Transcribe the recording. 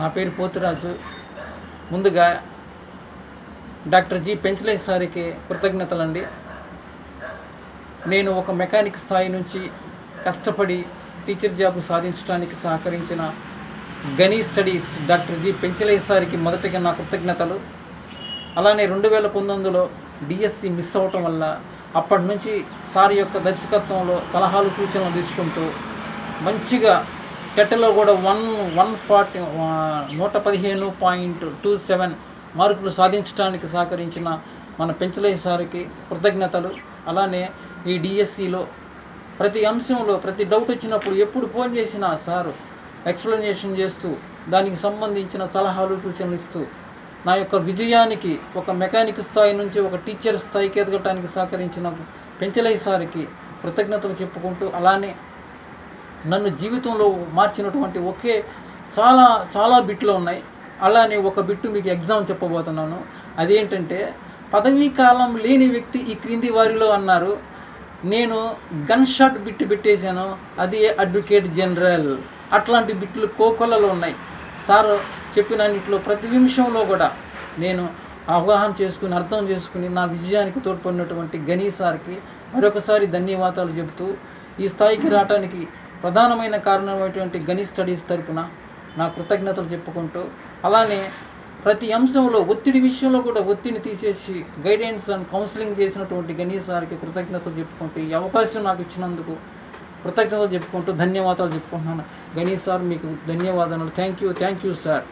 నా పేరు పోతురాజు. ముందుగా డాక్టర్ జి. పెంచలే సారికి కృతజ్ఞతలండి. నేను ఒక మెకానిక్ స్థాయి నుంచి కష్టపడి టీచర్ జాబ్ సాధించడానికి సహకరించిన గనీ స్టడీస్ డాక్టర్ జి. పెంచలే సారికి మొదటిగా నా కృతజ్ఞతలు. అలానే రెండు వేల పంతొమ్మిదిలో డిఎస్సి మిస్ అవ్వటం వల్ల అప్పటి నుంచి సార్ యొక్క దర్శకత్వంలో సలహాలు సూచనలు తీసుకుంటూ మంచిగా టెట్లో కూడా వన్ వన్ ఫార్టీ నూట పదిహేను పాయింట్ టూ సెవెన్ మార్కులు సాధించడానికి సహకరించిన మన పెంచలయ్య సార్కి కృతజ్ఞతలు. అలానే ఈ డిఎస్సిలో ప్రతి అంశంలో ప్రతి డౌట్ వచ్చినప్పుడు ఎప్పుడు ఫోన్ చేసినా సారు ఎక్స్ప్లెనేషన్ చేస్తూ దానికి సంబంధించిన సలహాలు సూచనలు ఇస్తూ నా యొక్క విజయానికి ఒక మెకానిక్ స్థాయి నుంచి ఒక టీచర్ స్థాయికి ఎదగటానికి సహకరించిన పెంచలయ్య సార్కి కృతజ్ఞతలు చెప్పుకుంటూ అలానే నన్ను జీవితంలో మార్చినటువంటి ఒకే చాలా చాలా బిట్లు ఉన్నాయి. అలానే ఒక బిట్టు మీకు ఎగ్జామ్ చెప్పబోతున్నాను. అదేంటంటే పదవీ కాలం లేని వ్యక్తి ఈ క్రింది వారిలో అన్నారు నేను గన్ షాట్ బిట్టు పెట్టేశాను అది అడ్వకేట్ జనరల్. అట్లాంటి బిట్లు కోకొలలో ఉన్నాయి. సార్ చెప్పినన్నిట్లో ప్రతి నిమిషంలో కూడా నేను అవగాహన చేసుకుని అర్థం చేసుకుని నా విజయానికి తోడ్పడినటువంటి గనీ సార్కి మరొకసారి ధన్యవాదాలు చెబుతూ ఈ స్థాయికి రావడానికి ప్రధానమైన కారణమైనటువంటి గని స్టడీస్ తరపున నా కృతజ్ఞతలు చెప్పుకుంటూ అలానే ప్రతి అంశంలో ఒత్తిడి విషయంలో కూడా ఒత్తిడిని తీసేసి గైడెన్స్ అండ్ కౌన్సిలింగ్ చేసినటువంటి గణీ సార్కి కృతజ్ఞతలు చెప్పుకుంటూ ఈ అవకాశం నాకు ఇచ్చినందుకు కృతజ్ఞతలు చెప్పుకుంటూ ధన్యవాదాలు చెప్పుకుంటున్నాను. గణేష్ సార్ మీకు ధన్యవాదాలు thank you thank you sir.